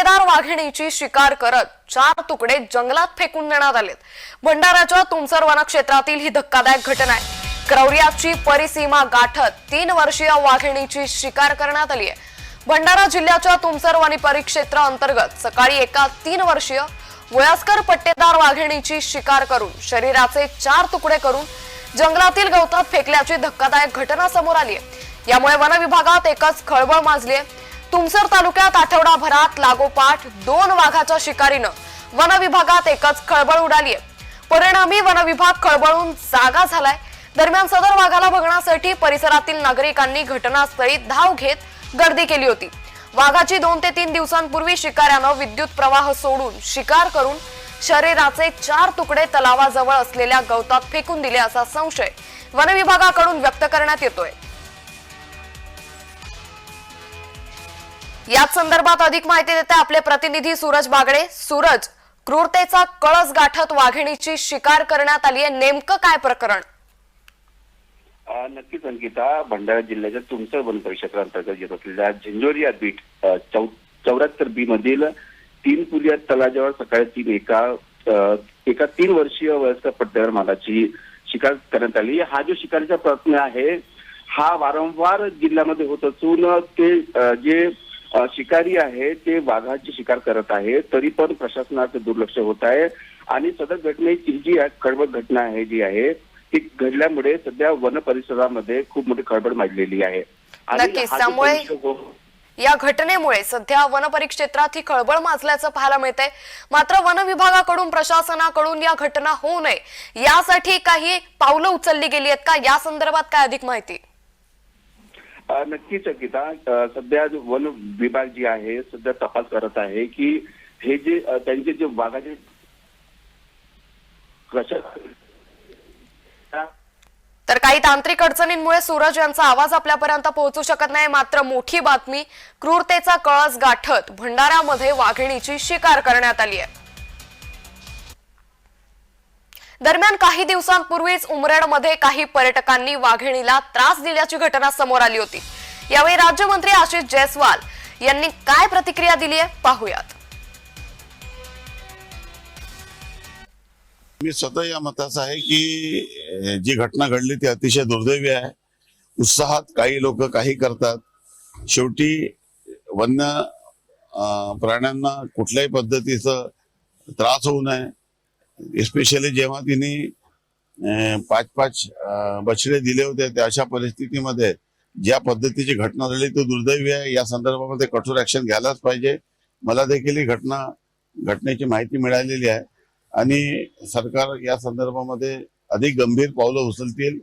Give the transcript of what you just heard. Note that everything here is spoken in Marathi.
पट्टेदार वाघिणीची शिकार करत चार तुकडे जंगलात फेकून देण्यात आले भंडाराच्या तुमसर वनक्षेत्रातील ही धक्कादायक घटना आहे. क्रौर्याची परिसीमा गाठत तीन वर्षीय वाघिणीची शिकार करण्यात आली आहे. भंडारा जिल्ह्याच्या तुमसर वनी परिक्षेत्र अंतर्गत सकाळी एका तीन वर्षीय वयस्कर पट्टेदार वाघिणीची शिकार करून शरीराचे चार तुकडे करून जंगलातील गवतात फेकल्याची धक्कादायक घटना समोर आली आहे. यामुळे वनविभागात एकच खळबळ माजली आहे. तुमसर तालुक्यात आठवडाभरात लागोपाठ दोन वाघाच्या शिकारीनं वन विभागात एकच खळबळ उडाली आहे परिणामी वन विभाग खळबळून जागा झालाय. दरम्यान सदर वाघाला बघण्यासाठी परिसरातील नागरिकांनी घटनास्थळी धाव घेत गर्दी केली होती. वाघाची दोन ते तीन दिवसांपूर्वी शिकाऱ्यानं विद्युत प्रवाह सोडून शिकार करून शरीराचे चार तुकडे तलावाजवळ असलेल्या गवतात फेकून दिले असा संशय वनविभागाकडून व्यक्त करण्यात येतोय. याच संदर्भात अधिक माहिती देते आपले प्रतिनिधी सूरज बागडे. सूरज क्रूरतेचा कळस गाठत वाघिणीची शिकार करण्यात आली आहे नेमकं काय प्रकरण? नक्कीच अंकिता. भंडारा जिल्ह्याच्या तुमसर वन परिक्षेत्रांतर्गत येत असलेल्या झिंजोरिया बीट चौ चौऱ्याहत्तर बी मधील तीन पुलिया तलाजवळ सकाळी तीन एका एका तीन वर्षीय वयस्कर पट्ट्यावर मालाची शिकार करण्यात आली. हा जो शिकारीचा प्रयत्न आहे हा वारंवार जिल्ह्यामध्ये होत असून ते जे शिकारी आहे ते वाघाची शिकार करत आहे तरी पण प्रशासनाचं दुर्लक्ष होत आहे. आणि सदर घटनेची जी खळबळ घटना आहे जी आहे ती घडल्यामुळे सध्या वन परिसरामध्ये खूप मोठी खळबळ माजलेली आहे. नक्कीच, त्यामुळे- हो- या घटनेमुळे सध्या वन परिक्षेत्रात ही खळबळ माजल्याचं पाहायला मिळतंय. मात्र वन विभागाकडून प्रशासनाकडून या घटना होऊ नये. यासाठी काही पावलं उचलली गेली आहेत का? या संदर्भात काय अधिक माहिती? नक्कीच गीता. सध्या वन विभाग जी आहे सध्या तपास करत आहे की हे जे त्यांचे जे वाघाचे तर काही तांत्रिक अडचणींमुळे सूरज यांचा आवाज आपल्यापर्यंत पोहोचू शकत नाही. मात्र मोठी बातमी क्रूरतेचा कळस गाठत भंडाऱ्यामध्ये वाघिणीची शिकार करण्यात आली आहे. दरम्यान काही दिवसांपूर्वीच उमरेडमध्ये काही पर्यटकांनी वाघिणीला त्रास दिल्याची घटना समोर आली होती. यावेळी राज्यमंत्री आशिष जयस्वाल यांनी काय प्रतिक्रिया दिली आहे पाहूयात. मी स्वतः या मताचा आहे की जी घटना घडली ती अतिशय दुर्दैवी आहे. उत्साहात काही लोक काही करतात. शेवटी वन्य प्राण्यांना कुठल्याही पद्धतीचं त्रास होऊ नये. एस्पेशली जेव्हा तिने पाच पाच बछडे दिले होते त्या अशा परिस्थितीमध्ये ज्या पद्धतीची घटना झाली ती दुर्दैवी आहे. या संदर्भामध्ये कठोर ऍक्शन घ्यायलाच पाहिजे. मला देखील ही घटना घटनेची माहिती मिळालेली आहे. आणि सरकार या संदर्भामध्ये अधिक गंभीर पावलं उचलतील.